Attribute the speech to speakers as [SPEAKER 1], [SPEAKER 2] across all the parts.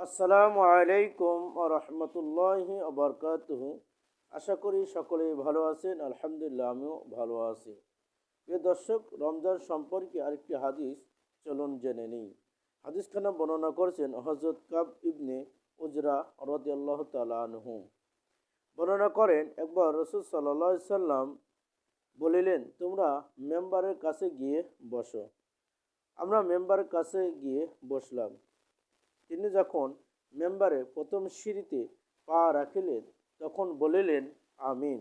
[SPEAKER 1] আসসালামু আলাইকুম রহমতুল্লাহ আবরকাত আশা করি সকলেই ভালো আছেন, আলহামদুলিল্লাহ আমিও ভালো আছি। প্রিয় দর্শক, রমজান সম্পর্কে আরেকটি হাদিস চলুন জেনে নিই। হাদিসখানা বর্ণনা করেছেন হজরত কাব ইবনে উজরা রদি আল্লাহ তালু বর্ণনা করেন, একবার রসুল সাল্লা সাল্লাম বলিলেন, তোমরা মেম্বারের কাছে গিয়ে বসো। আমরা মেম্বারের কাছে গিয়ে বসলাম। তিনি যখন মেম্বারে প্রথম সিঁড়িতে পা রাখিলেন, তখন বলিলেন, আমিন।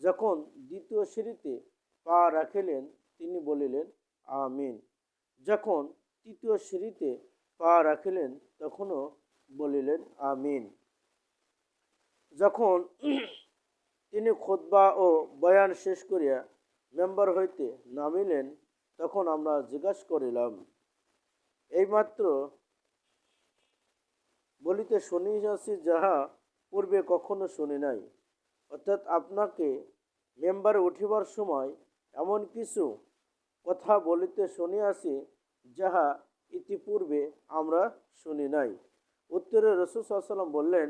[SPEAKER 1] যখন দ্বিতীয় সিঁড়িতে পা রাখিলেন, তিনি বলিলেন, আমিন। যখন তৃতীয় সিঁড়িতে পা রাখিলেন, তখনও বলিলেন, আমিন। যখন তিনি খোদবা ও বয়ান শেষ করিয়া মেম্বার হইতে নামিলেন, তখন আমরা জিজ্ঞাসা করিলাম, এইমাত্র বলিতে শুনিয়াছি যাহা পূর্বে কখনো শুনি নাই। অর্থাৎ আপনাকে মেম্বারে উঠিবার সময় এমন কিছু কথা বলিতে শুনিয়াছি যাহা ইতিপূর্বে আমরা শুনি নাই। উত্তরে রসুল সাল্লাম বললেন,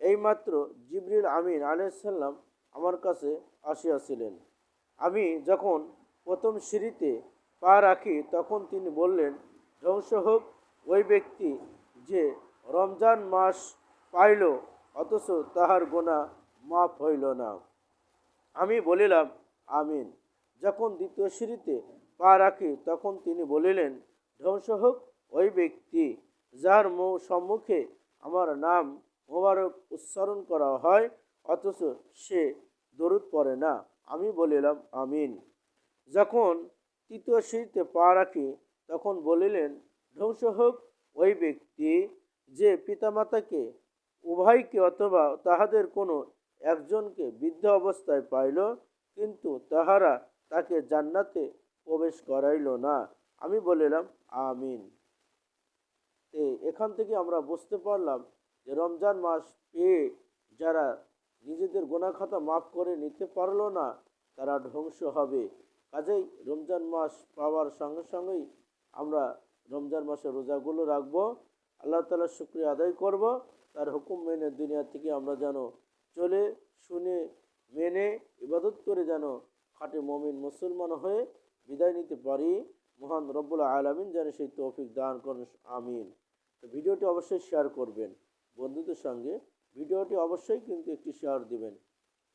[SPEAKER 1] এইমাত্র জিবরিল আমিন আলাইসাল্লাম আমার কাছে আসিয়াছিলেন। আমি যখন প্রথম সিঁড়িতে পা রাখি তখন তিনি বললেন, ধ্বংস হোক, ওই ব্যক্তি রমজান মাস পাইল, অথচ তাহার গোনা মাফ হইল না। আমি বলিলাম, আমিন। যখন দ্বিতীয় সিঁড়িতে পা রাখি, তখন তিনি বলিলেন, ধ্বংস হোক ওই ব্যক্তি যার সম্মুখে আমার নাম মোবারক উচ্চারণ করা হয়, অথচ সে দরুদ পড়ে না। আমি বলিলাম, আমিন। যখন তৃতীয় সিঁড়িতে পা রাখি, তখন বলিলেন, ধ্বংস হোক ওই ব্যক্তি যে পিতামাতাকে, উভয়কে অথবা তাহাদের কোনো একজনকে বৃদ্ধ অবস্থায় পাইল, কিন্তু তাহারা তাকে জান্নাতে প্রবেশ করাইল না। আমি বলিলাম, আমিন। এখান থেকে আমরা বুঝতে পারলাম যে রমজান মাস পেয়ে যারা নিজেদের গোনাখাতা মাফ করে নিতে পারল না, তারা ধ্বংস হবে। কাজেই রমজান মাস পাওয়ার সঙ্গে সঙ্গেই আমরা রমজান মাসের রোজাগুলো রাখব। আল্লাহ তালার শুক্রিয়া আদায় করব। তার হুকুম মেনে দুনিয়া থেকে আমরা যেন চলে, শুনে, মেনে, ইবাদত করে যেন খাটে মমিন মুসলমান হয়ে বিদায় নিতে পারি। মহান রব্বুল আলমিন যেন সেই তৌফিক দান করেন, আমিন। তো ভিডিওটি অবশ্যই শেয়ার করবেন। বন্ধুদের সঙ্গে ভিডিওটি অবশ্যই কিন্তু একটি শেয়ার দিবেন।